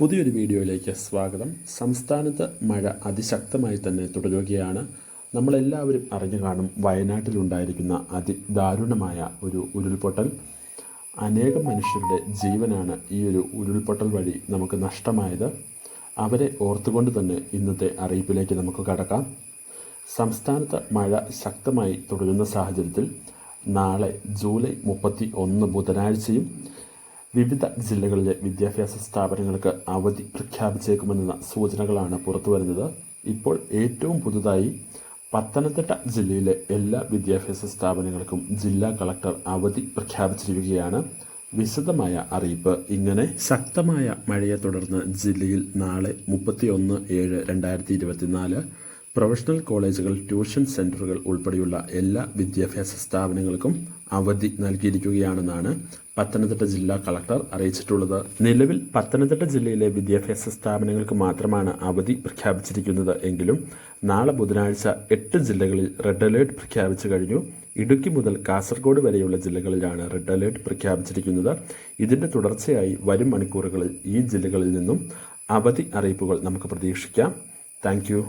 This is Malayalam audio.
പുതിയൊരു വീഡിയോയിലേക്ക് സ്വാഗതം. സംസ്ഥാനത്ത് മഴ അതിശക്തമായി തന്നെ തുടരുകയാണ്. നമ്മളെല്ലാവരും അറിഞ്ഞു കാണും വയനാട്ടിലുണ്ടായിരിക്കുന്ന അതിദാരുണമായ ഒരു ഉരുൾപൊട്ടൽ. അനേകം മനുഷ്യരുടെ ജീവനാണ് ഈ ഒരു ഉരുൾപൊട്ടൽ വഴി നമുക്ക് നഷ്ടമായത്. അവരെ ഓർത്തുകൊണ്ട് തന്നെ ഇന്നത്തെ അറിയിപ്പിലേക്ക് നമുക്ക് കടക്കാം. സംസ്ഥാനത്ത് മഴ ശക്തമായി തുടരുന്ന സാഹചര്യത്തിൽ നാളെ ജൂലൈ മുപ്പത്തി ഒന്ന് ബുധനാഴ്ചയും വിവിധ ജില്ലകളിലെ വിദ്യാഭ്യാസ സ്ഥാപനങ്ങൾക്ക് അവധി പ്രഖ്യാപിച്ചേക്കുമെന്ന സൂചനകളാണ് പുറത്തുവരുന്നത് ഇപ്പോൾ ഏറ്റവും പുതുതായി പത്തനംതിട്ട ജില്ലയിലെ എല്ലാ വിദ്യാഭ്യാസ സ്ഥാപനങ്ങൾക്കും ജില്ലാ കളക്ടർ അവധി പ്രഖ്യാപിച്ചിരിക്കുകയാണ്. വിശദമായ അറിയിപ്പ്. ഇങ്ങനെ ശക്തമായ മഴയെ തുടർന്ന് ജില്ലയിൽ നാളെ മുപ്പത്തിയൊന്ന് ഏഴ് രണ്ടായിരത്തി ഇരുപത്തിനാല് പ്രൊഫഷണൽ കോളേജുകൾ ട്യൂഷൻ സെന്ററുകൾ ഉൾപ്പെടെയുള്ള എല്ലാ വിദ്യാഭ്യാസ സ്ഥാപനങ്ങൾക്കും അവധി നൽകിയിരിക്കുകയാണെന്നാണ് പത്തനംതിട്ട ജില്ലാ കളക്ടർ അറിയിച്ചിട്ടുള്ളത്. നിലവിൽ പത്തനംതിട്ട ജില്ലയിലെ വിദ്യാഭ്യാസ സ്ഥാപനങ്ങൾക്ക് മാത്രമാണ് അവധി പ്രഖ്യാപിച്ചിരിക്കുന്നത്. എങ്കിലും നാളെ ബുധനാഴ്ച എട്ട് ജില്ലകളിൽ റെഡ് അലേർട്ട് പ്രഖ്യാപിച്ചു കഴിഞ്ഞു. ഇടുക്കി മുതൽ കാസർഗോഡ് വരെയുള്ള ജില്ലകളിലാണ് റെഡ് അലേർട്ട് പ്രഖ്യാപിച്ചിരിക്കുന്നത്. ഇതിന്റെ തുടർച്ചയായി വരും മണിക്കൂറുകളിൽ ഈ ജില്ലകളിൽ നിന്നും അവധി അറിയിപ്പുകൾ നമുക്ക് പ്രതീക്ഷിക്കാം. താങ്ക്